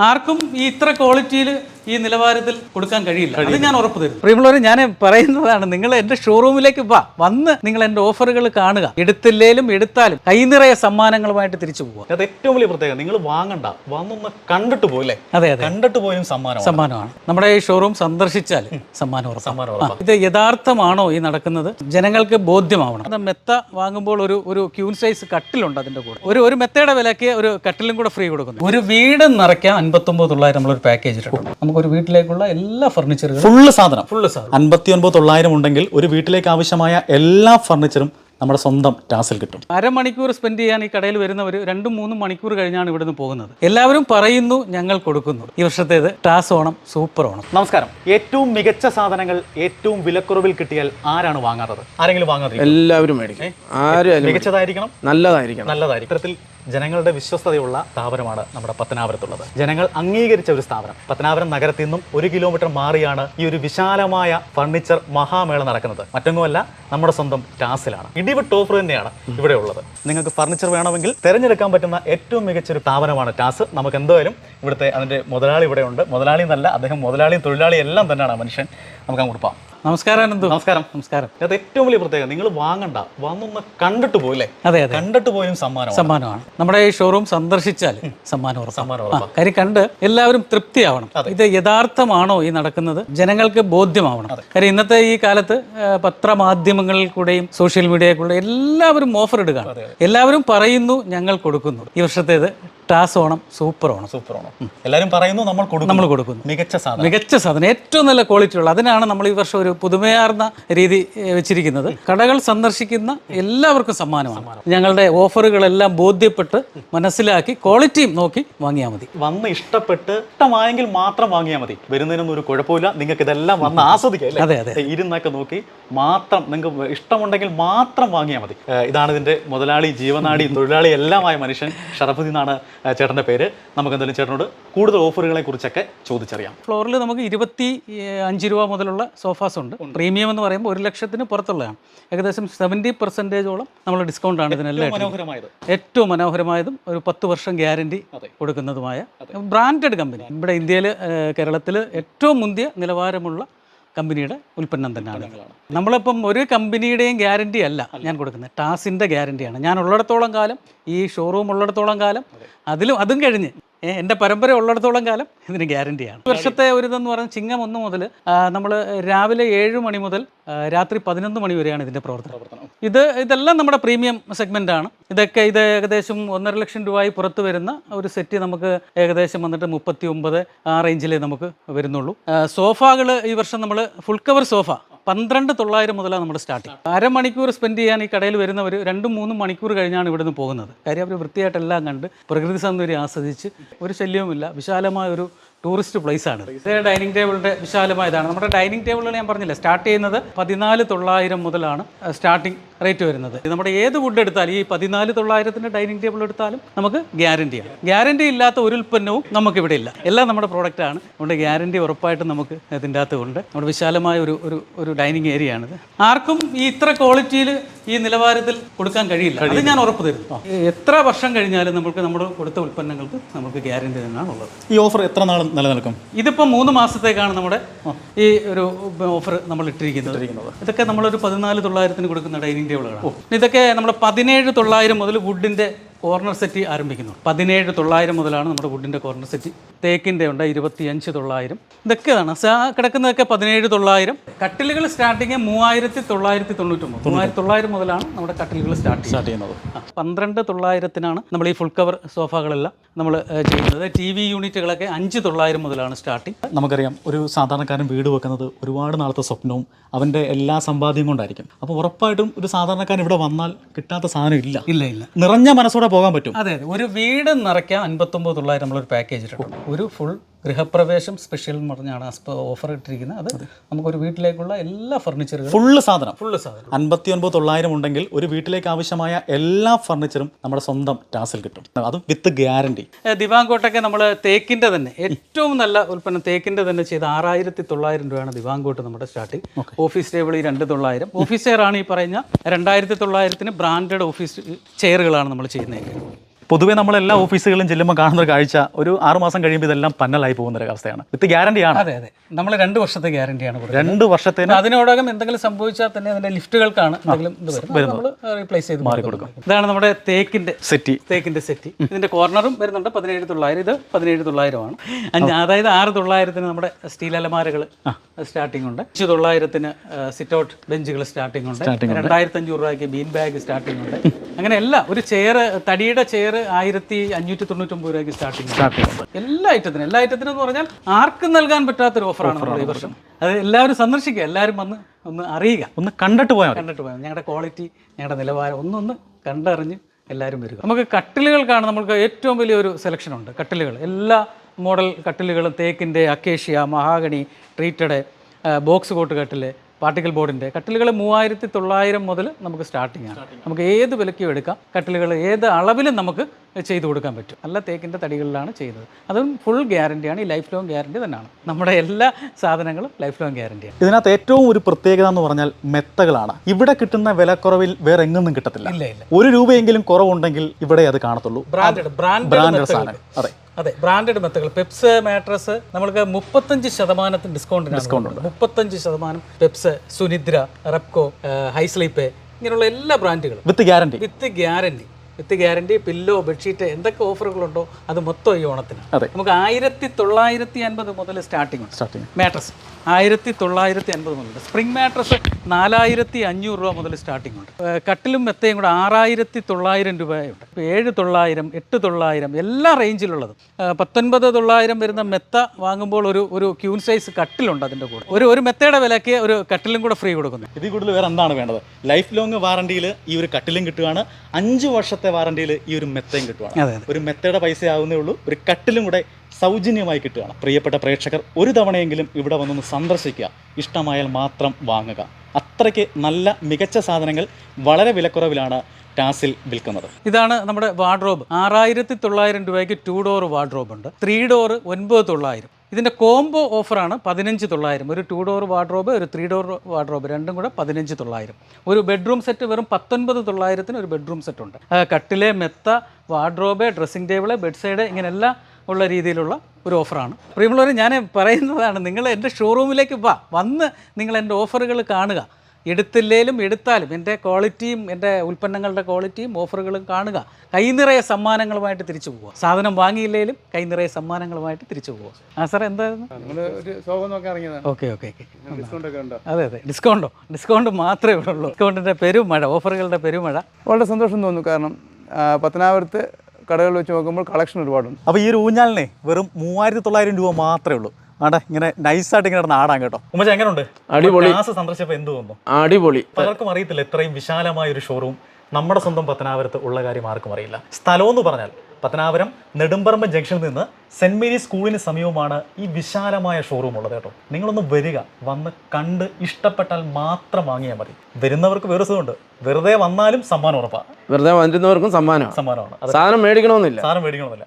ആർക്കും ഈ ഇത്ര ക്വാളിറ്റിയിൽ ഈ നിലവാരത്തിൽ കൊടുക്കാൻ കഴിയില്ല. അത് ഞാൻ ഉറപ്പ് തരും പ്രിയമുള്ളവർ ഞാൻ പറയുന്നതാണ് നിങ്ങൾ എന്റെ ഷോറൂമിലേക്ക് വാ. വന്ന് നിങ്ങൾ എന്റെ ഓഫറുകൾ കാണുക. എടുത്തില്ലേലും എടുത്താലും കൈനിറയ സമ്മാനങ്ങളുമായിട്ട് തിരിച്ചു പോവുക. അത് ഏറ്റവും വലിയ പ്രത്യേകത. നിങ്ങൾ വാങ്ങണ്ട. വന്നൊന്ന് കണ്ടിട്ട് പോയില്ലേ അതെ അതെ. കണ്ടിട്ട് പോലും സമ്മാനം സമ്മാനമാണ്. നമ്മുടെ ഈ ഷോറൂം സന്ദർശിച്ചാൽ സമ്മാനം സമ്മാനം ഇത് യഥാർത്ഥമാണോ ഈ നടക്കുന്നത്? ജനങ്ങൾക്ക് ബോധ്യമാവണം. അത് മെത്ത വാങ്ങുമ്പോൾ ഒരു ഒരു ക്യൂൻ സൈസ് കട്ടിലുണ്ട് അതിന്റെ കൂടെ. ഒരു ഒരു മെത്തയുടെ വിലക്ക് ഒരു കട്ടിലും കൂടെ ഫ്രീ കൊടുക്കുന്നു. ഒരു വീട് നിറയ്ക്കാൻ അൻപത്തൊമ്പത് തൊള്ളായിരം നമ്മളൊരു പാക്കേജ് ഇട്ടിട്ടുണ്ട്. നമുക്ക് ഒരു വീട്ടിലേക്കുള്ള എല്ലാ ഫർണിച്ചറുകളും ഫുള്ള് സാധനം. ഫുള്ള് സാധനം. അൻപത്തി ഒൻപത് തൊള്ളായിരം ഉണ്ടെങ്കിൽ ഒരു വീട്ടിലേക്ക് ആവശ്യമായ എല്ലാ ഫർണിച്ചറും നമ്മുടെ സ്വന്തം ടാസിൽ കിട്ടും. അരമണിക്കൂർ സ്പെൻഡ് ചെയ്യാൻ ഈ കടയിൽ വരുന്നവർ രണ്ടും മൂന്നും മണിക്കൂർ കഴിഞ്ഞാണ് ഇവിടുന്ന് പോകുന്നത്. എല്ലാവരും പറയുന്നു ഞങ്ങൾ കൊടുക്കുന്നു. ഈ വർഷത്തേത് ടാസ് ഓണം സൂപ്പർ ഓണം. നമസ്കാരം. ഏറ്റവും മികച്ച സാധനങ്ങൾ ഏറ്റവും വിലക്കുറവിൽ കിട്ടിയാൽ ആരാണ് വാങ്ങാത്തത്? ആരെങ്കിലും വാങ്ങാതിരിക്കും എല്ലാവരും മേടിക്കും. ആരും മികച്ചതായിരിക്കണം? നല്ലതായിരിക്കണം. നല്ലതായിരിക്കും ഇത്തരത്തിൽ ജനങ്ങളുടെ വിശ്വസ്തതയുള്ള സ്ഥാപനമാണ് നമ്മുടെ പത്തനാപുരത്തുള്ളത്. ജനങ്ങൾ അംഗീകരിച്ച ഒരു സ്ഥാപനം. പത്തനാപുരം നഗരത്തിൽ നിന്നും ഒരു കിലോമീറ്റർ മാറിയാണ് ഈ ഒരു വിശാലമായ ഫർണിച്ചർ മഹാമേള നടക്കുന്നത്. മറ്റൊന്നുമല്ല നമ്മുടെ സ്വന്തം ടാസിലാണ്. ഇടിവിട്ട് ഓഫർ തന്നെയാണ് ഇവിടെ ഉള്ളത്. നിങ്ങൾക്ക് ഫർണിച്ചർ വേണമെങ്കിൽ തിരഞ്ഞെടുക്കാൻ പറ്റുന്ന ഏറ്റവും മികച്ചൊരു സ്ഥാപനമാണ് ടാസ്. നമുക്ക് എന്തായാലും ഇവിടുത്തെ അതിന്റെ മുതലാളി ഇവിടെ ഉണ്ട്. മുതലാളി എന്നല്ല അദ്ദേഹം മുതലാളിയും തൊഴിലാളിയും എല്ലാം തന്നെയാണ് മനുഷ്യൻ. നമുക്ക് അങ്ങോട്ട് പോകാം നമസ്കാരം അനന്തു. നമസ്കാരം. നമസ്കാരം. അത് ഏറ്റവും വലിയ പ്രത്യേകത നിങ്ങൾ വാങ്ങണ്ട. വന്നൊന്ന് കണ്ടിട്ട് പോയില്ലേ അതെ അതെ. കണ്ടിട്ട് പോയും സമ്മാനം സമ്മാനമാണ്. നമ്മുടെ ഈ ഷോറൂം സന്ദർശിച്ചാൽ സമ്മാനം സമ്മാനം കാര്യം കണ്ട് എല്ലാവരും തൃപ്തിയാവണം. ഇത് യഥാർത്ഥമാണോ ഈ നടക്കുന്നത്? ജനങ്ങൾക്ക് ബോധ്യമാവണം. കാര്യം ഇന്നത്തെ ഈ കാലത്ത് പത്രമാധ്യമങ്ങളിൽ കൂടെയും സോഷ്യൽ മീഡിയയിൽ കൂടെ എല്ലാവരും ഓഫർ ഇടുകയാണ്. എല്ലാവരും പറയുന്നു ഞങ്ങൾ കൊടുക്കുന്നു. ഈ വർഷത്തേത് ടാസ് ഓണം സൂപ്പർ ഓണം. സൂപ്പർ ഓണം. എല്ലാവരും പറയുന്നു നമ്മൾ കൊടുക്കും നമ്മൾ കൊടുക്കുന്നു. മികച്ച സാധനം. മികച്ച സാധനം. ഏറ്റവും നല്ല ക്വാളിറ്റി ഉള്ള. അതിനാണ് നമ്മൾ ഈ വർഷം ഒരു പുതുമയാർന്ന രീതി വെച്ചിരിക്കുന്നത്. കടകൾ സന്ദർശിക്കുന്ന എല്ലാവർക്കും സമ്മാനമാണ്. ഞങ്ങളുടെ ഓഫറുകളെല്ലാം ബോധ്യപ്പെട്ട് മനസ്സിലാക്കി ക്വാളിറ്റിയും നോക്കി വാങ്ങിയാൽ മതി. വന്ന് ഇഷ്ടപ്പെട്ട് ഇഷ്ടമായെങ്കിൽ മാത്രം വാങ്ങിയാൽ മതി. വരുന്നതിനൊന്നും ഒരു കുഴപ്പമില്ല. നിങ്ങൾക്ക് ഇതെല്ലാം വന്ന് ആസ്വദിക്കാം? അതെ, അതെ. ഇരുന്നൊക്കെ നോക്കി മാത്രം നിങ്ങൾക്ക് ഇഷ്ടമുണ്ടെങ്കിൽ മാത്രം വാങ്ങിയാൽ മതി. ഇതാണ് ഇതിന്റെ മുതലാളി ജീവനാടി തൊഴിലാളി എല്ലാമായ മനുഷ്യൻ ഷറഫുദ്ദീൻ ചേട്ടന്റെ പേര്. നമുക്ക് എന്തായാലും ചേട്ടനോട് കൂടുതൽ ഓഫറുകളെ കുറിച്ചൊക്കെ ചോദിച്ചറിയാം. ഫ്ലോറിൽ നമുക്ക് ഇരുപത്തി അഞ്ച് രൂപ മുതലുള്ള സോഫാസ് ഉണ്ട്. പ്രീമിയം എന്ന് പറയുമ്പോൾ ഒരു ലക്ഷത്തിന് പുറത്തുള്ളതാണ്. ഏകദേശം സെവന്റി പെർസെന്റേജോളം നമ്മൾ ഡിസ്കൗണ്ട് ആണ് ഇതിനെല്ലാം. മനോഹരമായത്. ഏറ്റവും മനോഹരമായതും ഒരു പത്ത് വർഷം ഗ്യാരണ്ടി കൊടുക്കുന്നതുമായ ബ്രാൻഡഡ് കമ്പനി ഇവിടെ ഇന്ത്യയിൽ കേരളത്തിൽ ഏറ്റവും മുന്തിയ നിലവാരമുള്ള കമ്പനിയുടെ ഉൽപ്പന്നം തന്നെയാണ്. നമ്മളിപ്പം ഒരു കമ്പനിയുടെയും ഗ്യാരണ്ടി അല്ല ഞാൻ കൊടുക്കുന്നത്. ടാസിന്റെ ഗ്യാരണ്ടിയാണ്. ഞാൻ ഉള്ളിടത്തോളം കാലം ഈ ഷോറൂം ഉള്ളിടത്തോളം കാലം അതിലും അതും കഴിഞ്ഞ് എന്റെ പരമ്പര ഉള്ളിടത്തോളം കാലം ഇതിന് ഗ്യാരണ്ടിയാണ്. വർഷത്തെ ഒരു ഇതെന്ന് പറഞ്ഞാൽ ചിങ്ങം ഒന്ന് മുതൽ നമ്മൾ രാവിലെ ഏഴ് മണി മുതൽ രാത്രി പതിനൊന്ന് മണി വരെയാണ് ഇതിന്റെ പ്രവർത്തനം. ഇത് ഇതെല്ലാം നമ്മുടെ പ്രീമിയം സെഗ്മെന്റ് ആണ്. ഇതൊക്കെ ഇത് ഏകദേശം ഒന്നര ലക്ഷം രൂപയായി പുറത്ത് വരുന്ന ഒരു സെറ്റ് നമുക്ക് ഏകദേശം വന്നിട്ട് മുപ്പത്തി ഒമ്പത് ആ റേഞ്ചിലേ നമുക്ക് വരുന്നുള്ളൂ. സോഫകൾ ഈ വർഷം നമ്മൾ ഫുൾ കവർ സോഫ. പന്ത്രണ്ട് തൊള്ളായിരം മുതലാണ് നമ്മൾ സ്റ്റാർട്ടിങ് അരമണിക്കൂർ സ്പെൻഡ് ചെയ്യാൻ ഈ കടയിൽ വരുന്നവർ രണ്ടും മൂന്നും മണിക്കൂർ കഴിഞ്ഞാണ് ഇവിടുന്ന് പോകുന്നത്. കാര്യം അവർ വൃത്തിയായിട്ടെല്ലാം കണ്ട് പ്രകൃതി സൗന്ദര്യം ആസ്വദിച്ച് ഒരു ശല്യവുമില്ല. വിശാലമായ ഒരു ടൂറിസ്റ്റ് പ്ലേസ് ആണ്. ഡൈനിങ് ടേബിളിന്റെ വിശാലമായതാണ്. നമ്മുടെ ഡൈനിങ് ടേബിളുകൾ ഞാൻ പറഞ്ഞില്ല സ്റ്റാർട്ട് ചെയ്യുന്നത് പതിനാല് തൊള്ളായിരം മുതലാണ് സ്റ്റാർട്ടിംഗ് റേറ്റ് വരുന്നത്. നമ്മുടെ ഏത് വുഡ് എടുത്താലും ഈ പതിനാല് തൊള്ളായിരത്തിന്റെ ഡൈനിങ് ടേബിൾ എടുത്താലും നമുക്ക് ഗ്യാരണ്ടിയാണ് ഗ്യാരണ്ടി ഇല്ലാത്ത ഒരു ഉൽപ്പന്നവും നമുക്ക് ഇവിടെ ഇല്ല. എല്ലാം നമ്മുടെ പ്രോഡക്റ്റ് ആണ്. അതുകൊണ്ട് ഗ്യാരണ്ടി ഉറപ്പായിട്ടും നമുക്ക് ഇതിന്റെ അകത്ത് ഉണ്ട്. നമ്മുടെ വിശാലമായ ഒരു ഒരു ഒരു ഡൈനിങ് ഏരിയ ആണിത്. ആർക്കും ഈ ഇത്ര ക്വാളിറ്റിയിൽ ഈ നിലവാരത്തിൽ കൊടുക്കാൻ കഴിയില്ല. അത് ഞാൻ ഉറപ്പ് തരും എത്ര വർഷം കഴിഞ്ഞാലും നമുക്ക് നമ്മുടെ കൊടുത്ത ഉൽപ്പന്നങ്ങൾക്ക് നമുക്ക് ഗ്യാരണ്ടി തന്നെയാണ് ഉള്ളത്. ഈ ഓഫർ എത്ര നാൾ നിലനിൽക്കും? ഇതിപ്പോൾ മൂന്ന് മാസത്തേക്കാണ് നമ്മുടെ ഈ ഒരു ഓഫർ നമ്മൾ ഇട്ടിരിക്കുന്നത്. ഇതൊക്കെ നമ്മളൊരു പതിനാല് തൊള്ളായിരത്തിന് കൊടുക്കുന്ന ഡൈനിങ് ടേബിളുകളാണ് ഇതൊക്കെ നമ്മൾ പതിനേഴ് തൊള്ളായിരം മുതൽ വുഡിന്റെ കോർണർ സെറ്റ് ആരംഭിക്കുന്നു. പതിനേഴ് തൊള്ളായിരം മുതലാണ് നമ്മുടെ വുഡിന്റെ കോർണർ സെറ്റ്. തേക്കിന്റെ ഉണ്ട് ഇരുപത്തിയഞ്ച് തൊള്ളായിരം. ഇതൊക്കെയാണ്. കിടക്കുന്നതൊക്കെ പതിനേഴ് തൊള്ളായിരം. കട്ടിലുകൾ സ്റ്റാർട്ടിങ് മൂവായിരത്തി തൊള്ളായിരത്തി തൊണ്ണൂറ്റൊമ്പത്. മൂവായിരത്തി തൊള്ളായിരം മുതലാണ് നമ്മുടെ കട്ടിലുകൾ സ്റ്റാർട്ട് സ്റ്റാർട്ട് ചെയ്യുന്നത്. പന്ത്രണ്ട് തൊള്ളായിരത്തിനാണ് നമ്മൾ ഈ ഫുൾ കവർ സോഫകളെല്ലാം നമ്മൾ ചെയ്യുന്നത്. ടി വി യൂണിറ്റുകളൊക്കെ അഞ്ച് തൊള്ളായിരം മുതലാണ് സ്റ്റാർട്ടിങ്. നമുക്കറിയാം ഒരു സാധാരണക്കാരൻ വീട് വെക്കുന്നത് ഒരുപാട് നാളത്തെ സ്വപ്നവും അവന്റെ എല്ലാ സമ്പാദ്യം കൊണ്ടായിരിക്കും. അപ്പോൾ ഉറപ്പായിട്ടും ഒരു സാധാരണക്കാരൻ ഇവിടെ വന്നാൽ കിട്ടാത്ത സാധനം ഇല്ല. ഇല്ല ഇല്ല. നിറഞ്ഞ മനസ്സോടെ പോകാൻ പറ്റും. അതെ ഒരു വീട് നിറയ്ക്കാൻ അൻപത്തൊമ്പത് തൊള്ളായിരം നമ്മളൊരു പാക്കേജ് ഒരു ഫുൾ ഗൃഹപ്രവേശം സ്പെഷ്യൽ എന്ന് പറഞ്ഞാണ് ഓഫർ ഇട്ടിരിക്കുന്നത്. അത് നമുക്കൊരു വീട്ടിലേക്കുള്ള എല്ലാ ഫർണിച്ചറും ഫുള്ള് സാധനം. ഫുള്ള് സാധനം. അൻപത്തി ഒൻപത് തൊള്ളായിരം ഉണ്ടെങ്കിൽ ഒരു വീട്ടിലേക്ക് ആവശ്യമായ എല്ലാ ഫർണിച്ചറും നമ്മുടെ സ്വന്തം ടാസിൽ കിട്ടും. അതും വിത്ത് ഗ്യാരണ്ടി ദിവാങ്കോട്ടൊക്കെ നമ്മൾ തേക്കിന്റെ തന്നെ ഏറ്റവും നല്ല ഉൽപ്പന്നം തേക്കിന്റെ തന്നെ ചെയ്ത് ആറായിരത്തി തൊള്ളായിരം രൂപയാണ് ദിവാങ്കോട്ട് നമ്മുടെ സ്റ്റാർട്ടിങ് ഓഫീസ് ടേബിൾ ഈ രണ്ട് തൊള്ളായിരം. ഓഫീസ് ചെയർ ആണ് ഈ പറഞ്ഞ രണ്ടായിരത്തി തൊള്ളായിരത്തിന് ബ്രാൻഡഡ് ഓഫീസ് ചെയറുകളാണ് നമ്മൾ ചെയ്യുന്നത് പൊതുവേ നമ്മൾ എല്ലാ ഓഫീസുകളിലും ചെല്ലുമ്പോൾ കാണുന്ന ഒരു കാഴ്ച ഒരു ആറ് മാസം കഴിയുമ്പോൾ ഇതെല്ലാം പന്നലായി പോകുന്ന ഒരു അവസ്ഥയാണ്. വിത്ത് ഗ്യാരണ്ടി ആണ് അതെ അതെ. നമ്മൾ രണ്ട് വർഷത്തെ ഗ്യാരണ്ടിയാണ് രണ്ട് വർഷത്തെ അതിനോടകം എന്തെങ്കിലും സംഭവിച്ചാൽ തന്നെ അതിന്റെ ലിഫ്റ്റുകൾക്കാണ് എന്തെങ്കിലും നമ്മൾ റീപ്ലേസ് ചെയ്ത് മാറി കൊടുക്കും. ഇതാണ് നമ്മുടെ തേക്കിന്റെ സെറ്റി. തേക്കിന്റെ സെറ്റി. ഇതിന്റെ കോർണറും വരുന്നുണ്ട് പതിനേഴ് തൊള്ളായിരം. ഇത് പതിനേഴ് തൊള്ളായിരമാണ്. അതായത് ആറ് തൊള്ളായിരത്തിന് നമ്മുടെ സ്റ്റീൽ അലമാരകൾ സ്റ്റാർട്ടിംഗ് ഉണ്ട്. അഞ്ച് തൊള്ളായിരത്തിന് സിറ്റ് ഔട്ട് ബെഞ്ചുകൾ സ്റ്റാർട്ടിംഗ് ഉണ്ട്. രണ്ടായിരത്തി അഞ്ഞൂറ് രൂപയ്ക്ക് ബീൻ ബാഗ് സ്റ്റാർട്ടിംഗ് ഉണ്ട്. അങ്ങനെ എല്ലാം. ഒരു ചെയർ തടിയുടെ ചെയർ ആയിരത്തി അഞ്ഞൂറ്റി തൊണ്ണൂറ്റൊമ്പത് രൂപയ്ക്ക് സ്റ്റാർട്ടിംഗ് സ്റ്റാർട്ടിംഗ് എല്ലാ ഐറ്റത്തിനും എല്ലാ ഐറ്റത്തിനും എന്ന് പറഞ്ഞാൽ ആർക്കും നൽകാൻ പറ്റാത്തൊരു ഓഫറാണ് നമ്മുടെ ഈ വർഷം. അത് എല്ലാവരും സന്ദർശിക്കുക എല്ലാവരും വന്ന് ഒന്ന് അറിയുക. ഒന്ന് കണ്ടിട്ട് പോയാൽ കണ്ടിട്ട് പോയാൽ ഞങ്ങളുടെ ക്വാളിറ്റി ഞങ്ങളുടെ നിലവാരം ഒന്നൊന്ന് കണ്ടറിഞ്ഞ് എല്ലാവരും വരിക. നമുക്ക് കട്ടിലുകൾക്കാണ് നമുക്ക് ഏറ്റവും വലിയൊരു സെലക്ഷൻ ഉണ്ട്. കട്ടിലുകൾ. എല്ലാ മോഡൽ കട്ടിലുകളും തേക്കിന്റെ acacia mahogany treated box cot കട്ടിൽ പാർട്ടിക്കൽ ബോർഡിന്റെ കട്ടിലുകൾ മൂവായിരത്തി തൊള്ളായിരം മുതൽ നമുക്ക് സ്റ്റാർട്ടിംഗ് ആണ്. നമുക്ക് ഏത് വിലയ്ക്കും എടുക്കാം. കട്ടിലുകൾ ഏത് അളവിലും നമുക്ക് ചെയ്തു കൊടുക്കാൻ പറ്റും. നല്ല തേക്കിന്റെ തടികളിലാണ് ചെയ്യുന്നത് അതും ഫുൾ ഗ്യാരണ്ടിയാണ് ഈ ലൈഫ് ലോങ് ഗ്യാരണ്ടി തന്നെയാണ്. നമ്മുടെ എല്ലാ സാധനങ്ങളും ലൈഫ് ലോങ് ഗ്യാരണ്ടിയാണ് ഇതിനകത്ത് ഏറ്റവും ഒരു പ്രത്യേകത എന്ന് പറഞ്ഞാൽ മെത്തകളാണ്. ഇവിടെ കിട്ടുന്ന വിലക്കുറവിൽ വേറെ എങ്ങൊന്നും കിട്ടത്തില്ല. ഇല്ല ഇല്ല. ഒരു രൂപയെങ്കിലും കുറവുണ്ടെങ്കിൽ ഇവിടെ അത് കാണത്തുള്ളൂ. ബ്രാൻഡ് ബ്രാൻഡ് സാധനം. അതെ. അതെ ബ്രാൻഡഡ് മെത്തകൾ. പെപ്സ് മാട്രസ് നമ്മൾക്ക് മുപ്പത്തഞ്ച് ശതമാനത്തിന് ഡിസ്കൗണ്ട് ഡിസ്കൗണ്ട് ഉണ്ട്. മുപ്പത്തഞ്ച് ശതമാനം പെപ്സ് സുനിദ്ര റെപ്കോ ഹൈസ്ലീപ്പ് ഇങ്ങനെയുള്ള എല്ലാ ബ്രാൻഡുകളും with guarantee with guarantee with guarantee pillow bedsheet എന്തൊക്കെ ഓഫറുകളുണ്ടോ അത് മൊത്തം ഈ ഓണത്തിന്. അതെ. നമുക്ക് ആയിരത്തി തൊള്ളായിരത്തി അൻപത് മുതൽ സ്റ്റാർട്ടിംഗ് ഉണ്ട്. സ്റ്റാർട്ടിങ് മാട്രസ് ആയിരത്തി തൊള്ളായിരത്തി അൻപത് മുതൽ. സ്പ്രിംഗ് മാട്രസ് നാലായിരത്തി അഞ്ഞൂറ് രൂപ മുതൽ സ്റ്റാർട്ടിംഗ് ഉണ്ട്. കട്ടിലും മെത്തയും കൂടെ ആറായിരത്തി തൊള്ളായിരം രൂപയുണ്ട്. ഇപ്പോൾ ഏഴ് തൊള്ളായിരം എട്ട് തൊള്ളായിരം എല്ലാ റേഞ്ചിലുള്ളതും. പത്തൊൻപത് തൊള്ളായിരം വരുന്ന മെത്ത വാങ്ങുമ്പോൾ ഒരു ഒരു ക്യൂൺ സൈസ് കട്ടിലുണ്ട് അതിന്റെ കൂടെ. ഒരു ഒരു മെത്തയുടെ വിലയ്ക്ക് ഒരു കട്ടിലും കൂടെ ഫ്രീ കൊടുക്കുന്നു. ഇതിൽ കൂടുതൽ വേറെ എന്താണ് വേണ്ടത്? ലൈഫ് ലോങ് വാറണ്ടിയിൽ ഈ ഒരു കട്ടിലും കിട്ടുകയാണ്. അഞ്ച് വർഷത്തെ വാറണ്ടിയിൽ ഈ ഒരു മെത്തയും അതെ ഒരു മെത്തയുടെ പൈസ ആവുന്നേ ഉള്ളൂ ഒരു കട്ടിലും കൂടെ സൗജന്യമായി കിട്ടുകയാണ്. പ്രിയപ്പെട്ട പ്രേക്ഷകർ ഒരു തവണയെങ്കിലും ഇവിടെ വന്നൊന്ന് സന്ദർശിക്കുക. ഇഷ്ടമായാൽ മാത്രം വാങ്ങുക. അത്രയ്ക്ക് നല്ല മികച്ച സാധനങ്ങൾ വളരെ വിലക്കുറവിലാണ് ടാസിൽ വിൽക്കുന്നത്. ഇതാണ് നമ്മുടെ വാർഡ്രോബ്. ആറായിരത്തി തൊള്ളായിരം രൂപയ്ക്ക് ടു ഡോർ വാർഡ്രോബ് ഉണ്ട്. ത്രീ ഡോർ ഒൻപത് തൊള്ളായിരം. ഇതിന്റെ കോംബോ ഓഫറാണ് പതിനഞ്ച് തൊള്ളായിരം. ഒരു ടു ഡോർ വാർഡ്രോബ് ഒരു ത്രീ ഡോർ വാർഡ്രോബ് രണ്ടും കൂടെ പതിനഞ്ച് തൊള്ളായിരം. ഒരു ബെഡ്റൂം സെറ്റ് വെറും പത്തൊൻപത് തൊള്ളായിരത്തിന് ഒരു ബെഡ്റൂം സെറ്റ് ഉണ്ട്. കട്ടിലെ മെത്ത wardrobe dressing table bed side ഇങ്ങനെല്ലാം ഉള്ള രീതിയിലുള്ള ഒരു ഓഫറാണ് പ്രിയമുള്ളവർ ഞാൻ പറയുന്നതാണ് നിങ്ങൾ എന്റെ ഷോറൂമിലേക്ക് വാ. വന്ന് നിങ്ങൾ എന്റെ ഓഫറുകൾ കാണുക. എടുത്തില്ലേലും എടുത്താലും എന്റെ ക്വാളിറ്റിയും എന്റെ ഉൽപ്പന്നങ്ങളുടെ ക്വാളിറ്റിയും ഓഫറുകളും കാണുക. കൈനിറയെ സമ്മാനങ്ങളുമായിട്ട് തിരിച്ചു പോവുക. സാധനം വാങ്ങിയില്ലേലും കൈനിറയെ സമ്മാനങ്ങളുമായിട്ട് തിരിച്ചു പോവുക. ആ സാർ എന്തായിരുന്നു? Okay okay okay. ഡിസ്കൗണ്ട് ഉണ്ടോ അതെ അതെ. ഡിസ്കൗണ്ടോ ഡിസ്കൗണ്ട് മാത്രമേ ഇവിടെ ഉള്ളൂ. ഡിസ്കൗണ്ടിന്റെ പെരുമഴ ഓഫറുകളുടെ പെരുമഴ. വളരെ സന്തോഷം തോന്നുന്നു. കാരണം പത്തനാപുരത്ത് കടകൾ വെച്ച് നോക്കുമ്പോൾ കളക്ഷൻ ഒരുപാടുണ്ട്. അപ്പോൾ ഈ ഒരു ഊഞ്ഞാലിനെ വെറും മൂവായിരത്തി തൊള്ളായിരം രൂപ മാത്രമേ ഉള്ളൂ. ആടെ ഇങ്ങനെ നൈസായിട്ട് ഇങ്ങനെ ആടാൻ കേട്ടോ. ഉമ്മച്ച എങ്ങനെയുണ്ട് അടിപൊളി. ക്ലാസ് സന്ദർശിച്ചപ്പോൾ എന്ത് തോന്നുന്നു? അടിപൊളി. പലർക്കും അറിയത്തില്ല ഇത്രയും വിശാലമായ ഒരു ഷോറൂം നമ്മുടെ സ്വന്തം പത്തനാപുരത്ത് ഉള്ള കാര്യം ആർക്കും അറിയില്ല. സ്ഥലം എന്ന് പറഞ്ഞാൽ പത്തനാപുരം നെടുമ്പറമ്പ് ജംഗ്ഷനിൽ നിന്ന് സെന്റ് മേരീസ് സ്കൂളിന് സമീപമാണ് ഈ വിശാലമായ ഷോറൂം ഉള്ളത് കേട്ടോ. നിങ്ങളൊന്ന് വരിക വന്ന് കണ്ട് ഇഷ്ടപ്പെട്ടാൽ മാത്രം വാങ്ങിയാൽ മതി. വരുന്നവർക്ക് വേറെ സുഖമുണ്ട്. വെറുതെ വന്നാലും സമ്മാനം ഉറപ്പാണ് വെറുതെ വന്നിരുന്നവർക്കും സമ്മാനമാണ്. സമ്മാനമാണ്. സാധനം മേടിക്കണമെന്നില്ല. സാധനം മേടിക്കണമെന്നില്ല.